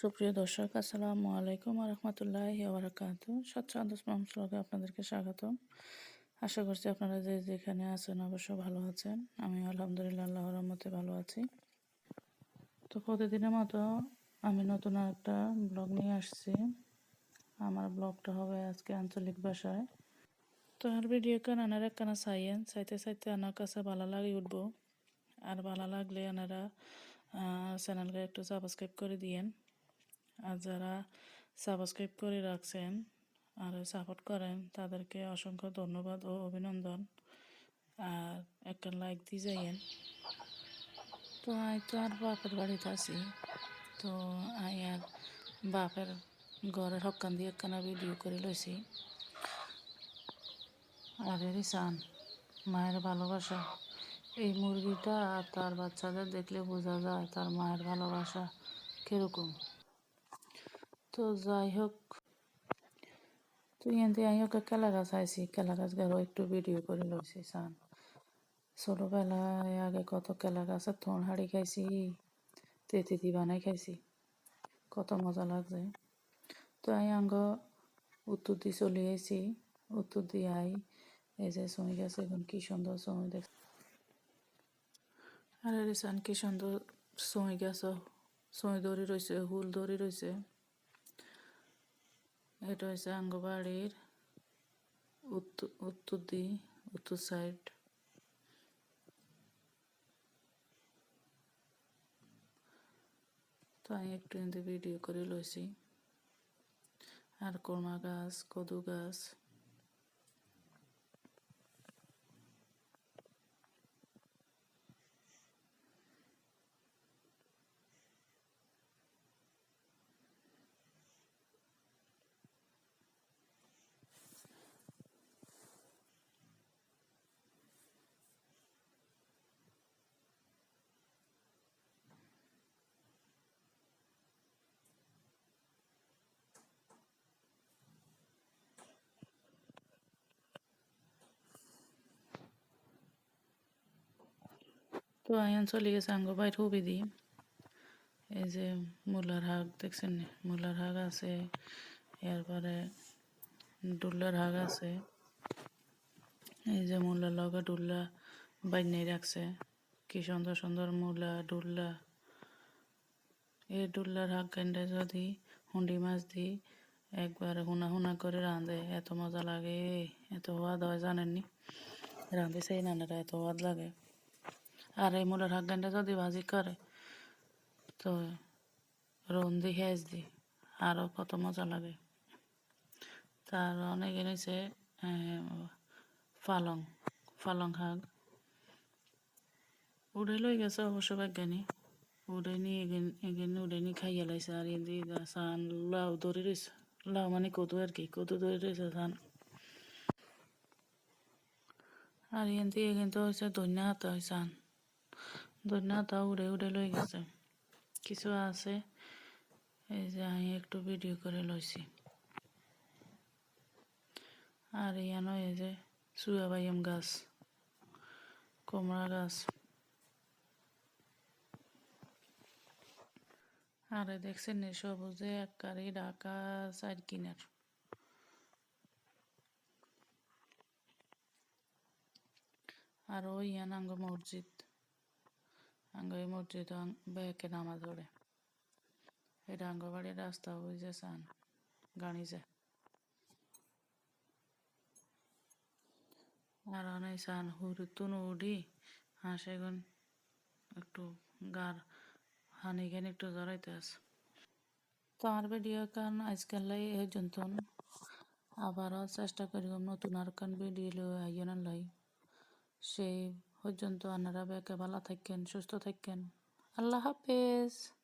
সুপ্রিয় দর্শক, আসসালামু আলাইকুম রহমতুল্লাহ ওবরাকাত স্বচ্ছন্দ ব্লগে আপনাদেরকে স্বাগতম। আশা করছি আপনারা যে যেখানে আছেন অবশ্য ভালো আছেন। আমি আলহামদুলিল্লাহ আল্লাহ রহমতে ভালো আছি। তো প্রতিদিনের মতো আমি নতুন একটা ব্লগ নিয়ে আসছি। আমার ব্লগটা হবে আজকে আঞ্চলিক ভাষায়। তো আর ভিডিও কান আনার একখানা চাইয়েন চাইতে চাইতে আনার কাছে ভালো লাগে উঠবো। আর ভালো লাগলে আনারা চ্যানেলকে একটু সাবস্ক্রাইব করে দিয়েন। আর যারা সাবস্ক্রাইব করে রাখছেন আর সাপোর্ট করেন, তাদেরকে অসংখ্য ধন্যবাদ ও অভিনন্দন। আর একটা লাইক দিয়ে যাইয়েন। তো আই তো আর বাপের বাড়িতে আছি। তো আই আর বাপের ঘরের হকান দিয়ে একখানা ভিডিও করে লইছি। আর এরই চান, মায়ের ভালোবাসা। এই মুরগিটা আর তার বাচ্চাদের দেখলে বোঝা যায় তার মায়ের ভালোবাসা কীরকম। তো যাই হোক, তুই এনতে আই ওকে কেলা গাছ আইসি কেলা গাছ গারো একটু ভিডিও করে লইছি, সান। ছোটোবেলায় আগে কত কেলা গাছের থন হাড়ি খাইছি তেতিতি বানাই খাইছি, কত মজা লাগছে। তো আই আঙ্গ উত্তর দিয়ে চলে আইছি, উত্তর দিয়ে আই, এই যে সময় গেছে, এখন কি সুন্দর সময় দেখ আরে রিসান কি সুন্দর সময় গেছে সময় দড়ি রয়েছে হুল দড়ি রয়েছে এটা হচ্ছে আঙ্গবাড়ির উত্তর উত্তর দি উত্তর সাইড তো আমি একটু ভিডিও করে লইছি। আর কর্মা গাছ, কদু গাছ। তো আয়ন চলে গেছে আঙ্গ বাইর হুবি দি এই যে মূলার হাগ, দেখছেন মূলার হাগ আছে, এরপরে ডুল্লার হাগ আছে। এই যে মূলার লগে ডুল্লা বাইনে রাখছে। কি সুন্দর সুন্দর মূলা ডুল্লা এই ডুল্লার হাগ কান্ডে যদি হুন্ডি মাছ দি একবারে হুনা হুনা করে রাঁধে, এত মজা লাগে, এত হওয়া হয়, জানেননি? রাঁধে সেই নানারা, এত হওয়াদ লাগে। আর এই মূলের হাগগানটা যদি ভাজি করে, তো রন্দি হেজ দি আরও কত মজা লাগে। তার অনেক নিচে ফালং ফালং শাক উড়ে লই গেছে অবশ্য বিজ্ঞানী উড়ে নিয়ে এগিন উড়ে নিয়ে খাইয়ে লাইছে, আর এদি সান লাউ ধরে রয়েছে লাউ মানে কদু আর কি, কদু ধরে রয়েছে সান। আর এনতি কিন্তু হয়েছে ধন্যা হাতে হয়েছে আন ধন্যতা উড়ে উড়ে লই গেছে। কিছু আছে, এই যে আমি একটু ভিডিও করে লইছি আর ইয়ানো এই যে সুয়াবাইম গাছ কমড়া গাছ। আর দেখছেন সবুজে এক কারি ঢাকা সাইড কিনার। আর ওই ইয়ানাঙ্গ মসজিদ। আঙ্গ এই মসজিদ বেকে নামাজ পড়ে। এটা আঙ্গ বাড়ির রাস্তা যে সান গাড়ি যায় আর অনেক সান হুরুতুন উডি, হাঁসে গুন একটু গার, হানি গেন একটু জড়াইতে আছে। তো আমার ভিডিও কান আজকাল এই জন্তন, আবারও চেষ্টা করি নতুন আর কান ভিডিও লাই। সেই পর্যন্ত আপনারা বেকে ভালো থাকেন সুস্থ থাকেন। আল্লাহ হাফেজ।